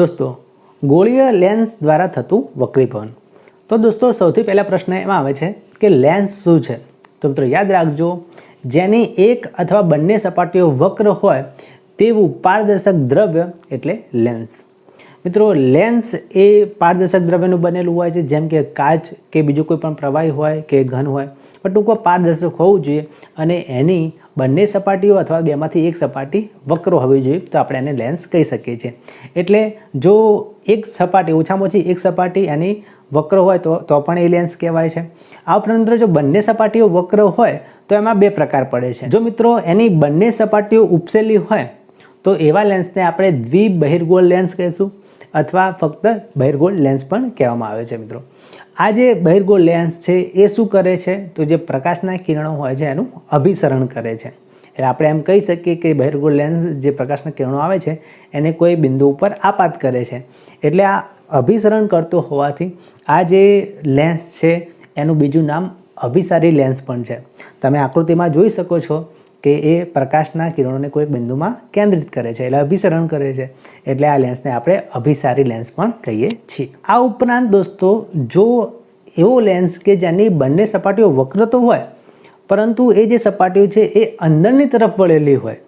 દોસ્તો, ગોળીય લેન્સ દ્વારા થતું વક્રીભવન તો દોસ્તો, સૌથી પહેલા પ્રશ્ન એમાં આવે છે કે લેન્સ શું છે? તો મિત્રો, યાદ રાખજો, જેની એક અથવા બંને સપાટીઓ વક્ર હોય તેવું પારદર્શક દ્રવ્ય એટલે લેન્સ. મિત્રો લેન્સ એ પારદર્શક દ્રવ્યનું બનેલું હોય છે, જેમ કે કાચ કે બીજું કોઈ પણ પ્રવાહી હોય કે ઘન હોય. પણ ટૂંકમાં પારદર્શક હોવું જોઈએ અને એની બંને સપાટીઓ અથવા બેમાંથી એક સપાટી વક્રો હોવી જોઈએ, તો આપણે એને લેન્સ કહી શકીએ છીએ. એટલે જો એક સપાટી, ઓછામાં ઓછી એક સપાટી એની વક્ર હોય, તો તો પણ એ લેન્સ કહેવાય છે. આ ઉપરાંત જો બંને સપાટીઓ વક્ર હોય, તો એમાં બે પ્રકાર પડે છે. જો મિત્રો, એની બંને સપાટીઓ ઉપસેલી હોય, તો એવા લેન્સને આપણે દ્વિબહિર્ગોળ લેન્સ કહીશું. અથવા ફક્ત બહિર્ગોળ લેન્સ પણ કહેવામાં આવે છે મિત્રો. આ જે બહિર્ગોળ લેન્સ છે, એ શું કરે છે? તો જે પ્રકાશના કિરણો હોય છે, એનું અભિસરણ કરે છે. એટલે આપણે એમ કહી શકીએ કે બહિર્ગોળ લેન્સ જે પ્રકાશના કિરણો આવે છે, એને કોઈ બિંદુ ઉપર આપાત કરે છે. એટલે આ અભિસરણ કરતો હોવાથી આ જે લેન્સ છે, એનું બીજું નામ અભિસારી લેન્સ પણ છે. તમે આકૃતિમાં જોઈ શકો છો કે એ પ્રકાશના કિરણોને કોઈ બિંદુમાં કેન્દ્રિત કરે છે, એટલે અભિસરણ કરે છે. એટલે આ લેન્સને આપણે અભિસારી લેન્સ પણ કહીએ છીએ. આ ઉપરાંત દોસ્તો, જો એવો લેન્સ કે જેની બંને સપાટીઓ વક્ર તો હોય, પરંતુ એ જે સપાટીઓ છે એ અંદરની તરફ વળેલી હોય,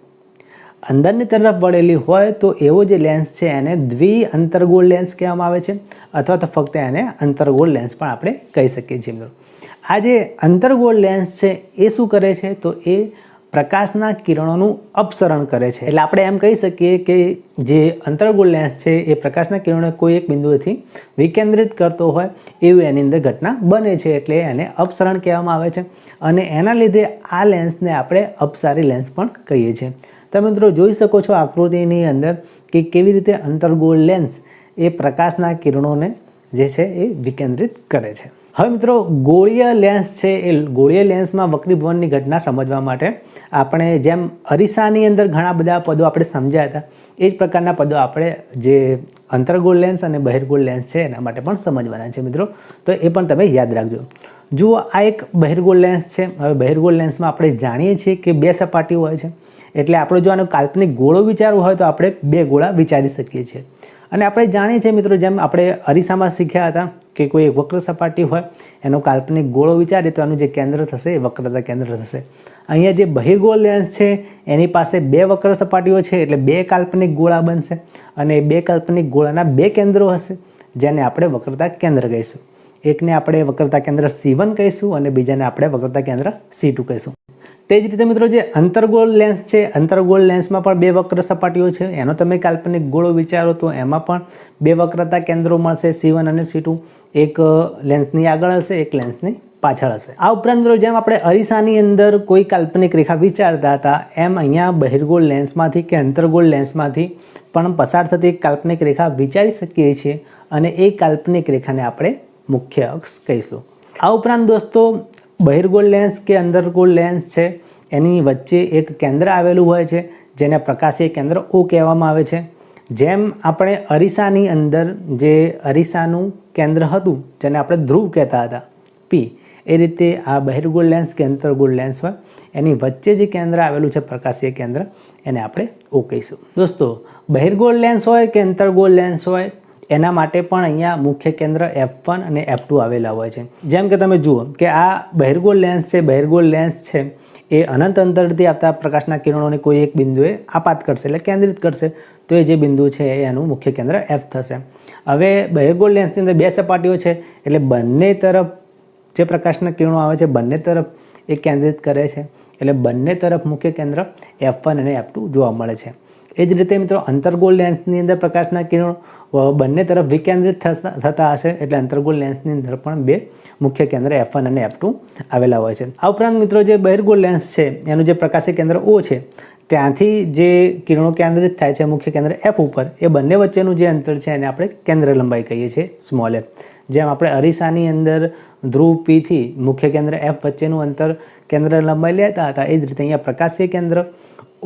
અંદરની તરફ વળેલી હોય, તો એવો જે લેન્સ છે એને દ્વિ અંતર્ગોળ લેન્સ કહેવામાં આવે છે, અથવા તો ફક્ત એને અંતર્ગોળ લેન્સ પણ આપણે કહી શકીએ છીએ મિત્રો. આ જે અંતર્ગોળ લેન્સ છે એ શું કરે છે? તો એ પ્રકાશના કિરણોનું અપસરણ કરે છે. એટલે આપણે એમ કહી શકીએ કે જે અંતર્ગોળ લેન્સ છે, એ પ્રકાશના કિરણો કોઈ એક બિંદુએથી વિકેન્દ્રિત કરતો હોય એવી એની અંદર ઘટના બને છે. એટલે એને અપસરણ કહેવામાં આવે છે. અને એના લીધે આ લેન્સને આપણે અપસારી લેન્સ પણ કહીએ છીએ. તમે મિત્રો જોઈ શકો છો આકૃતિની અંદર કે કેવી રીતે અંતર્ગોળ લેન્સ એ પ્રકાશના કિરણોને જે છે એ વિકેન્દ્રિત કરે છે. હવે મિત્રો, ગોળીય લેન્સ છે એ ગોળીય લેન્સમાં વક્રીભવનની ઘટના સમજવા માટે આપણે જેમ અરીસાની અંદર ઘણા બધા પદો આપણે સમજ્યા હતા, એ જ પ્રકારના પદો આપણે જે અંતર્ગોળ લેન્સ અને બહિર્ગોળ લેન્સ છે, એના માટે પણ સમજવાના છે મિત્રો. તો એ પણ તમે યાદ રાખજો. જુઓ, આ એક બહિર્ગોળ લેન્સ છે. હવે બહિર્ગોળ લેન્સમાં આપણે જાણીએ છીએ કે બે સપાટીઓ હોય છે. એટલે આપણે જો આનો કાલ્પનિક ગોળો વિચારવો હોય તો આપણે બે ગોળા વિચારી શકીએ છીએ. અને આપણે જાણીએ છીએ મિત્રો, જેમ આપણે અરીસામાં શીખ્યા હતા કે કોઈ વક્ર સપાટી હોય, એનો કાલ્પનિક ગોળો વિચારીએ તો એનું જે કેન્દ્ર થશે એ વક્રતા કેન્દ્ર થશે. અહીંયા જે બહિર્ગોળ લેન્સ છે, એની પાસે બે વક્ર સપાટીઓ છે, એટલે બે કાલ્પનિક ગોળા બનશે અને બે કાલ્પનિક ગોળાના બે કેન્દ્રો હશે, જેને આપણે વક્રતા કેન્દ્ર કહીશું. એકને આપણે વક્રતા કેન્દ્ર સી કહીશું અને બીજાને આપણે વક્રતા કેન્દ્ર સી ટુ કહીશું. તે જ રીતે મિત્રો જે અંતર્ગોળ લેન્સ છે, અંતર્ગોળ લેન્સમાં પણ બે વક્ર સપાટીઓ છે. એનો તમે કાલ્પનિક ગોળો વિચારો તો એમાં પણ બે વક્રતા કેન્દ્રો મળશે. સી અને સી એક લેન્સની આગળ હશે, એક લેન્સની પાછળ હશે. આ ઉપરાંત મિત્રો જેમ આપણે અરીસાની અંદર કોઈ કાલ્પનિક રેખા વિચારતા હતા, એમ અહીંયા બહિર્ગોળ લેન્સમાંથી કે અંતર્ગોળ લેન્સમાંથી પણ પસાર થતી એક કાલ્પનિક રેખા વિચારી શકીએ છીએ અને એ કાલ્પનિક રેખાને આપણે મુખ્ય અક્ષ કહીશું. આ ઉપરાંત દોસ્તો બહિર્ગોળ લેન્સ કે અંદરગોળ લેન્સ છે, એની વચ્ચે એક કેન્દ્ર આવેલું હોય છે, જેને પ્રકાશીય કેન્દ્ર ઓ કહેવામાં આવે છે. જેમ આપણે અરીસાની અંદર જે અરીસાનું કેન્દ્ર હતું, જેને આપણે ધ્રુવ કહેતા હતા પી એ રીતે આ બહિર્ગોળ લેન્સ કે અંતર્ગોળ લેન્સ હોય, એની વચ્ચે જે કેન્દ્ર આવેલું છે, પ્રકાશીય કેન્દ્ર, એને આપણે ઓ કહીશું. દોસ્તો, બહિર્ગોળ લેન્સ હોય કે અંતર્ગોળ લેન્સ હોય એના માટે પણ અહીંયા મુખ્ય કેન્દ્ર એફ વન અને એફ ટુ આવેલા હોય છે. જેમ કે તમે જુઓ કે આ બહિર્ગોળ લેન્સ છે, બહિર્ગોળ લેન્સ છે, એ અનંત અંતરથી આવતા પ્રકાશના કિરણોને કોઈ એક બિંદુએ આપાત કરશે એટલે કેન્દ્રિત કરશે. તો એ જે બિંદુ છે એનું મુખ્ય કેન્દ્ર એફ થશે. હવે બહિર્ગોળ લેન્સની અંદર બે સપાટીઓ છે એટલે બંને તરફ જે પ્રકાશના કિરણો આવે છે, બંને તરફ એ કેન્દ્રિત કરે છે. એટલે બંને તરફ મુખ્ય કેન્દ્ર એફ વન અને એફ ટુ જોવા મળે છે. એ જ રીતે મિત્રો અંતર્ગોળ લેન્સની અંદર પ્રકાશના કિરણો બંને તરફ વિકેન્દ્રિત થતા હશે એટલે અંતર્ગોળ લેન્સની અંદર પણ બે મુખ્ય કેન્દ્ર એફ અને એફ આવેલા હોય છે. આ ઉપરાંત મિત્રો જે બહિર્ગોળ લેન્સ છે, એનું જે પ્રકાશી કેન્દ્ર ઓ છે, ત્યાંથી જે કિરણો કેન્દ્રિત થાય છે, મુખ્ય કેન્દ્ર એફ ઉપર, એ બંને વચ્ચેનું જે અંતર છે એને આપણે કેન્દ્ર લંબાઈ કહીએ છીએ સ્મોલ એફ જેમ આપણે અરીસાની અંદર ધ્રુવ પીથી મુખ્ય કેન્દ્ર એફ વચ્ચેનું અંતર કેન્દ્ર લંબાઈ લેતા હતા, એ જ રીતે અહીંયા પ્રકાશીય કેન્દ્ર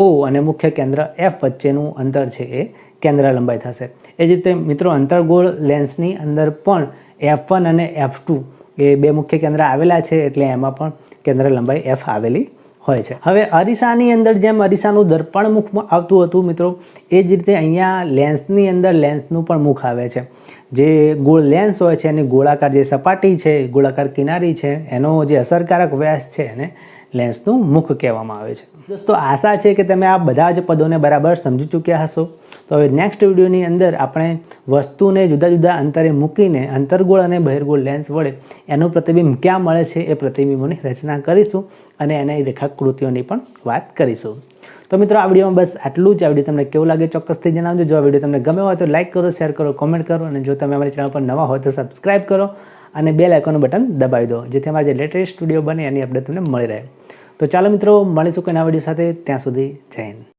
ઓ અને મુખ્ય કેન્દ્ર એફ વચ્ચેનું અંતર છે એ કેન્દ્ર લંબાઈ થશે. એ જ રીતે મિત્રો અંતરગોળ લેન્સની અંદર પણ એફ વન અને એફ ટુ એ બે મુખ્ય કેન્દ્ર આવેલા છે એટલે એમાં પણ કેન્દ્ર લંબાઈ એફ આવેલી હોય છે. હવે અરીસાની અંદર જેમ અરીસાનું દર્પણ મુખમાં આવતું હતું મિત્રો, એ જ રીતે અહીંયા લેન્સની અંદર લેન્સનું પણ મુખ આવે છે. જે ગોળ લેન્સ હોય છે, એની ગોળાકાર જે સપાટી છે, ગોળાકાર કિનારી છે, એનો જે અસરકારક વ્યાસ છે એને લેન્સનું મુખ કહેવામાં આવે છે. દોસ્તો, આશા છે કે તમે આ બધા જ પદોને બરાબર સમજી ચૂક્યા હશો. તો હવે નેક્સ્ટ વિડીયોની અંદર આપણે વસ્તુને જુદા જુદા અંતરે મૂકીને અંતર્ગોળ અને બહિર્ગોળ લેન્સ વડે એનું પ્રતિબિંબ ક્યાં મળે છે એ પ્રતિબિંબોની રચના કરીશું અને એના રેખાકૃતિઓની પણ વાત કરીશું. તો મિત્રો, આ વિડીયોમાં બસ આટલું જ. આ વીડિયો તમને કેવું લાગે ચોક્કસથી જણાવજો. જો આ વીડિયો તમને ગમે હોય તો લાઇક કરો, શેર કરો, કોમેન્ટ કરો અને જો તમે અમારી ચેનલ પર નવા હોય તો સબસ્ક્રાઈબ કરો. અને બે લાઇકોનું બટન દબાવી દો, જેથી અમારા જે લેટેસ્ટ વીડિયો બને એની અપડેટ તમને મળી રહે. તો ચાલો મિત્રો, મળીશું કોઈ નવા વીડિયો સાથે. ત્યાં સુધી જય હિન્દ.